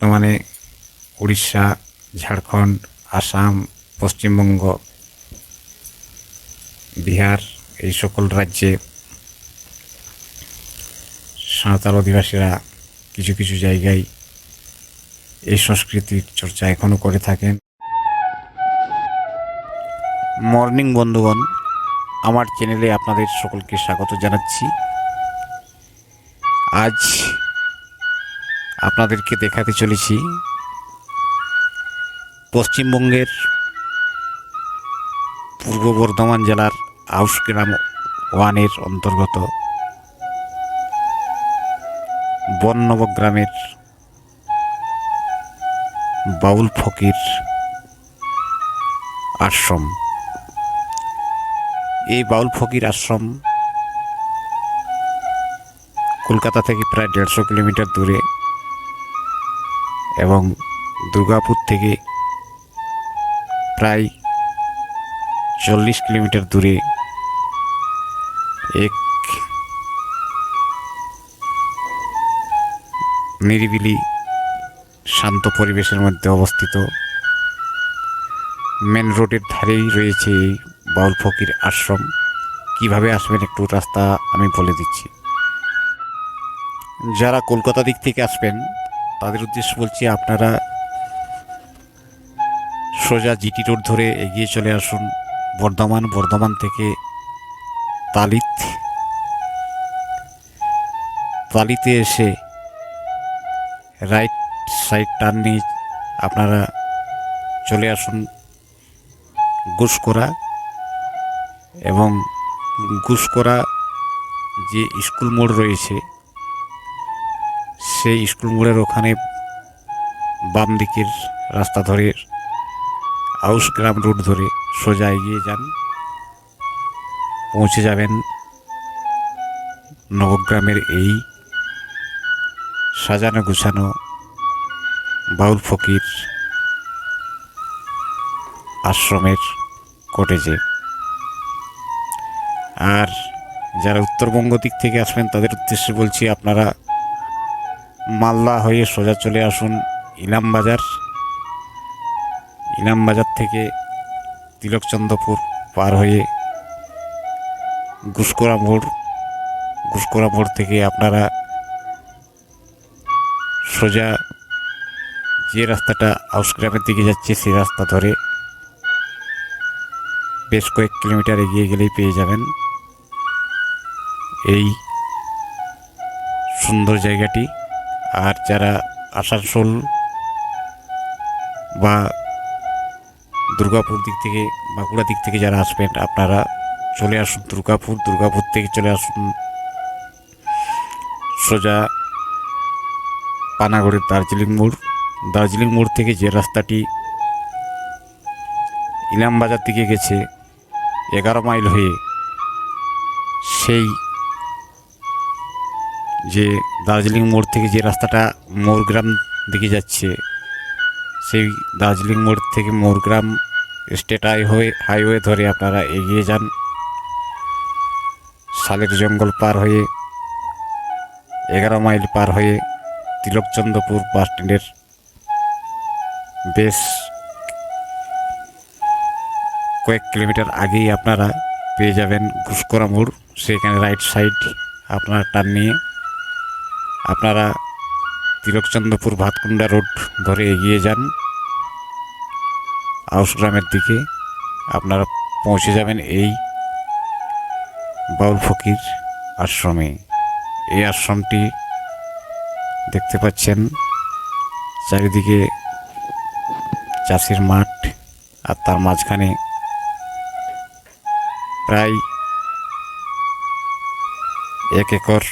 বর্তমানে উড়িষ্যা, ঝাড়খণ্ড, আসাম, পশ্চিমবঙ্গ, বিহার এই সকল রাজ্যে সাঁওতাল অধিবাসীরা কিছু কিছু জায়গায় এই সংস্কৃতির চর্চা এখনও করে থাকেন। মর্নিং বন্ধুগণ, আমার চ্যানেলে আপনাদের সকলকে স্বাগত জানাচ্ছি। আজ আপনাদেরকে দেখাতে চলেছি পশ্চিমবঙ্গের পূর্ব বর্ধমান জেলার আউসগ্রাম ওয়ানের অন্তর্গত বননব গ্রামের বাউল ফকির আশ্রম। এই বাউল ফকির আশ্রম কলকাতা থেকে প্রায় দেড়শো কিলোমিটার দূরে। এবং দুর্গাপুর থেকে প্রায় চল্লিশ কিলোমিটার দূরে এক নিরিবিলি শান্ত পরিবেশের মধ্যে অবস্থিত মেন রোডের ধারেই রয়েছে এই বাউল ফকির আশ্রম। কীভাবে আসবেন একটু রাস্তা আমি বলে দিচ্ছি। যারা কলকাতা দিক থেকে আসবেন তাদের উদ্দেশ্য বলছি, আপনারা সোজা জিটি রোড ধরে এগিয়ে চলে আসুন, বর্ধমান বর্ধমান থেকে তালিত। তালিতে এসে রাইট সাইড টার্ন নিয়ে আপনারা চলে আসুন গুসকরা এবং গুসকরা যে স্কুল মোড় রয়েছে সেই স্কুল মোড়ের ওখানে বাম দিকের রাস্তা ধরে আউসগ্রাম রোড ধরে সোজা এগিয়ে যান। পৌঁছে যাবেন নবগ্রামের এই সাজানো গুছানো বাউল ফকির আশ্রমের কটেজে। আর যারা উত্তরবঙ্গ দিক থেকে আসবেন, তাদের উদ্দেশ্যে বলছি, আপনারা মালদা হয়ে সোজা চলে আসুন ইলাম বাজার। বাজার থেকে তিলকচন্দ্রপুর পার হয়ে গুসকরা মোড় গুসকরা মোড় থেকে আপনারা সোজা যে রাস্তাটা আউসগ্রামের দিকে যাচ্ছে, সেই রাস্তা ধরে বেশ কয়েক কিলোমিটার এগিয়ে গেলেই পেয়ে যাবেন এই সুন্দর জায়গাটি। আর যারা আসানসোল বা দুর্গাপুর দিক থেকে বাঁকুড়া দিক থেকে যারা আসবেন, আপনারা চলে আসুন দুর্গাপুর। দুর্গাপুর থেকে চলে আসুন সোজা পানাগড়ের দার্জিলিং মোড়। দার্জিলিং মোড় থেকে যে রাস্তাটি ইলামবাজার দিকে গেছে, এগারো মাইল হয়ে সেই যে দার্জিলিং মোড় থেকে যে রাস্তাটা মোরগ্রাম দিকে যাচ্ছে, সেই দার্জিলিং মোড় থেকে মোরগ্রাম স্টেট হাইওয়ে হাইওয়ে ধরে আপনারা এগিয়ে যান। শালের জঙ্গল পার হয়ে, এগারো মাইল পার হয়ে তিলকচন্দ্রপুর বাস স্ট্যান্ডের বেশ কয়েক কিলোমিটার আগেই আপনারা পেয়ে যাবেন ঘুসকরা মোড়। সেখানে রাইট সাইড আপনারা টার্ন নিয়ে আপনারা তিলকচন্দ্রপুর ভাতকুন্ডা রোড ধরে এগিয়ে যান। আউসগ্রামের দিকে আপনারা পৌঁছে যাবেন এই বাউল ফকির আশ্রমে। এই আশ্রমটি দেখতে পাচ্ছেন চারিদিকে চাষের মাঠ আর তার মাঝখানে প্রায় এক একর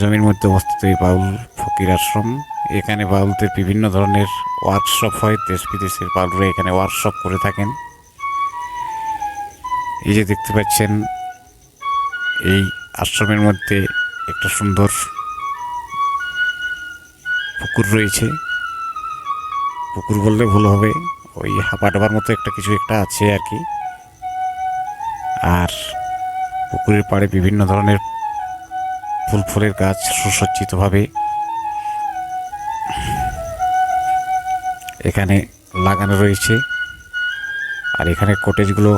জমির মধ্যে অবস্থিত এই বাউল ফকির আশ্রম। এখানে বাউলদের বিভিন্ন ধরনের ওয়ার্কশপ হয়। দেশ বিদেশের বাউলরা এখানে ওয়ার্কশপ করে থাকেন। এই যে দেখতে পাচ্ছেন, এই আশ্রমের মধ্যে একটা সুন্দর পুকুর রয়েছে। পুকুর বললে ভুল হবে, ওই হাঁপা ডাবার মতো একটা কিছু একটা আছে আর কি। আর পুকুরের পাড়ে বিভিন্ন ধরনের ফুল ফুলের গাছ সুসজ্জিতভাবে এখানে লাগানো রয়েছে। আর এখানে কটেজগুলো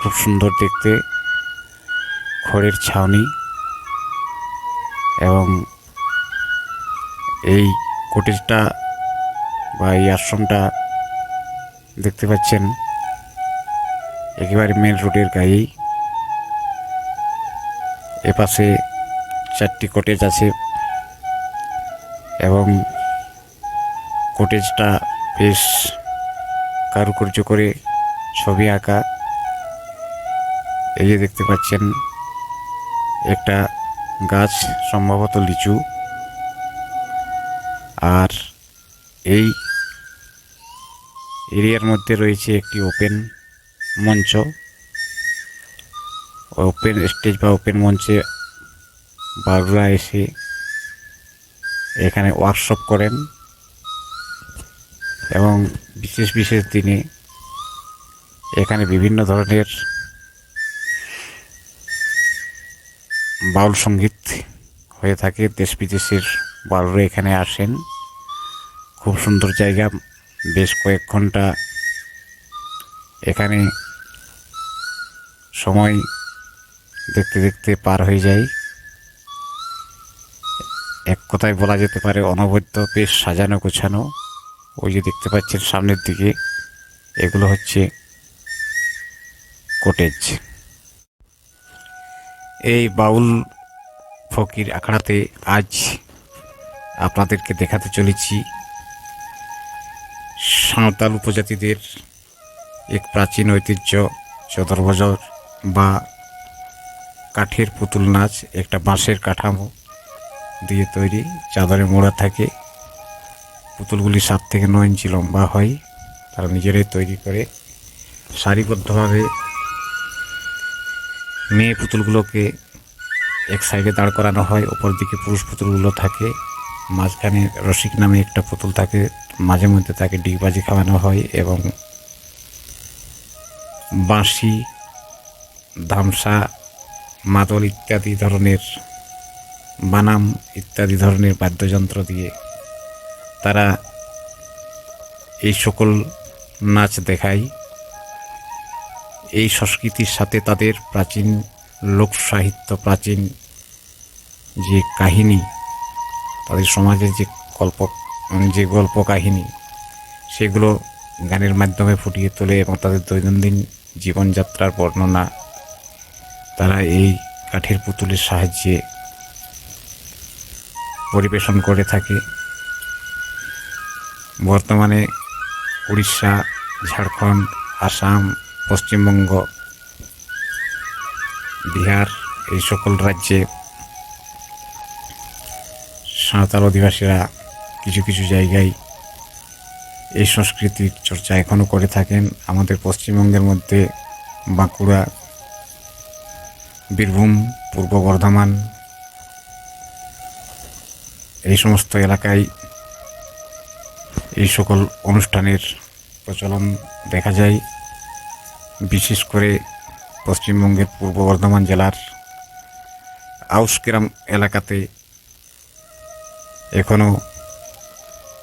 খুব সুন্দর দেখতে। খড়ের ছাউনি এবং এই কটেজটা বা এই আশ্রমটা দেখতে পাচ্ছেন। একেবারে মেন রোডের গায়েই। এপাশে চারটি কটেজ আছে এবং কটেজটা বেশ কারুকার্য করে ছবি আঁকা। এই যে দেখতে পাচ্ছেন, একটা গাছ, সম্ভবত লিচু। আর এই এরিয়ার মধ্যে রয়েছে একটি ওপেন মঞ্চ। ওপেন স্টেজ বা ওপেন মঞ্চে বারুরা এসে এখানে ওয়ার্কশপ করেন এবং বিশেষ বিশেষ দিনে এখানে বিভিন্ন ধরনের বাউল সংগীত হয়ে থাকে। দেশ বিদেশের বাউলরা এখানে আসেন। খুব সুন্দর জায়গা। বেশ কয়েক ঘণ্টা এখানে সময় দেখতে দেখতে পার হয়ে যায়। এক কথায় বলা যেতে পারে অনবদ্য বেশ সাজানো গোছানো। ওই যে দেখতে পাচ্ছেন সামনের দিকে, এগুলো হচ্ছে কোটেজ এই বাউল ফকির আখড়াতে আজ আপনাদেরকে দেখাতে চলেছি সাঁওতাল উপজাতিদের এক প্রাচীন ঐতিহ্য, চদরবজর বা কাঠের পুতুল নাচ, একটা বাঁশের কাঠামো। দিয়ে তৈরি, চাদরে মোড়া থাকে। পুতুলগুলি সাত থেকে নয় ইঞ্চি লম্বা হয়, তারা নিজেরাই তৈরি করে। সারিবদ্ধভাবে মেয়ে পুতুলগুলোকে এক সাইডে দাঁড় করানো হয় ওপর দিকে পুরুষ পুতুলগুলো থাকে। মাঝখানে রসিক নামে একটা পুতুল থাকে মাঝে মধ্যে তাকে ডিগবাজি খাওয়ানো হয় এবং বাঁশি ধামসা মাদল ইত্যাদি ধরনের বানাম ইত্যাদি ধরনের বাদ্যযন্ত্র দিয়ে তারা এই সকল নাচ দেখায়। এই সংস্কৃতির সাথে তাদের প্রাচীন লোক সাহিত্য, প্রাচীন যে কাহিনী, তাদের সমাজের যে গল্প যে গল্প কাহিনী, সেগুলো গানের মাধ্যমে ফুটিয়ে তোলে এবং তাদের দৈনন্দিন জীবনযাত্রার বর্ণনা, তারা এই কাঠের পুতুলের সাহায্যে পরিবেশন করে থাকে। বর্তমানে উড়িষ্যা, ঝাড়খণ্ড, আসাম, পশ্চিমবঙ্গ, বিহার এই সকল রাজ্যে সাঁওতাল অধিবাসীরা কিছু কিছু জায়গায় এই সংস্কৃতির চর্চা এখনও করে থাকেন। আমাদের পশ্চিমবঙ্গের মধ্যে বাঁকুড়া, বীরভূম, পূর্ব বর্ধমান এই সমস্ত এলাকায় এই সকল অনুষ্ঠানের প্রচলন দেখা যায়, বিশেষ করে পশ্চিমবঙ্গের পূর্ব বর্ধমান জেলার আউসগ্রাম এলাকাতে এখনও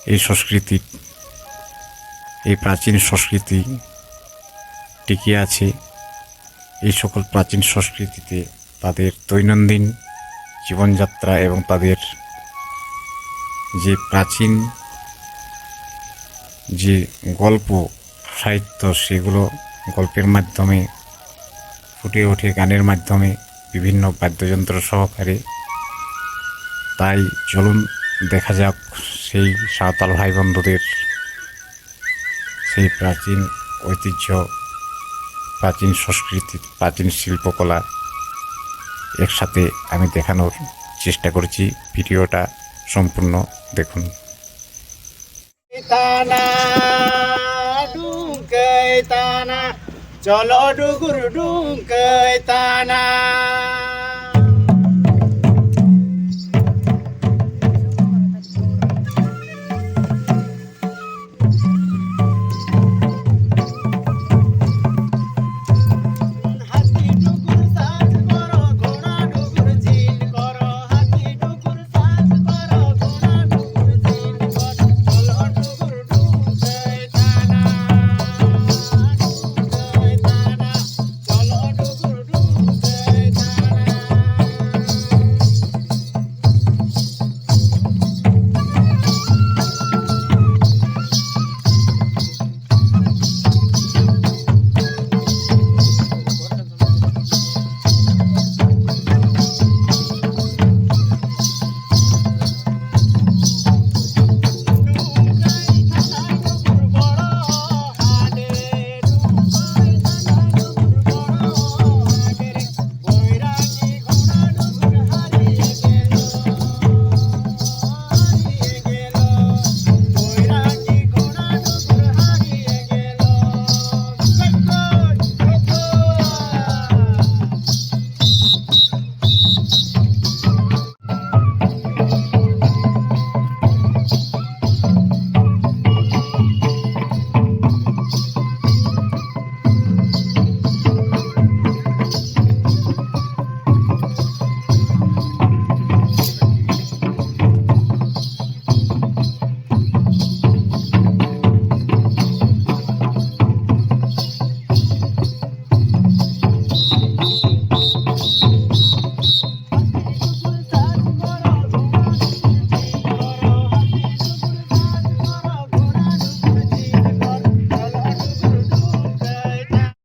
এই সংস্কৃতি, এই প্রাচীন সংস্কৃতি টিকে আছে। এই সকল প্রাচীন সংস্কৃতিতে তাদের দৈনন্দিন জীবনযাত্রা এবং তাদের যে প্রাচীন যে গল্প, সাহিত্য, সেগুলো গল্পের মাধ্যমে, ফুটে ওঠে গানের মাধ্যমে, বিভিন্ন বাদ্যযন্ত্র সহকারে। তাই চলুন দেখা যাক সেই সাঁওতাল ভাই বন্ধুদের সেই প্রাচীন ঐতিহ্য, প্রাচীন সংস্কৃতি, প্রাচীন শিল্পকলা একসাথে আমি দেখানোর চেষ্টা করেছি। ভিডিওটা সম্পূর্ণ দেখুন। চলো ডুগুর ডুঙ্কানা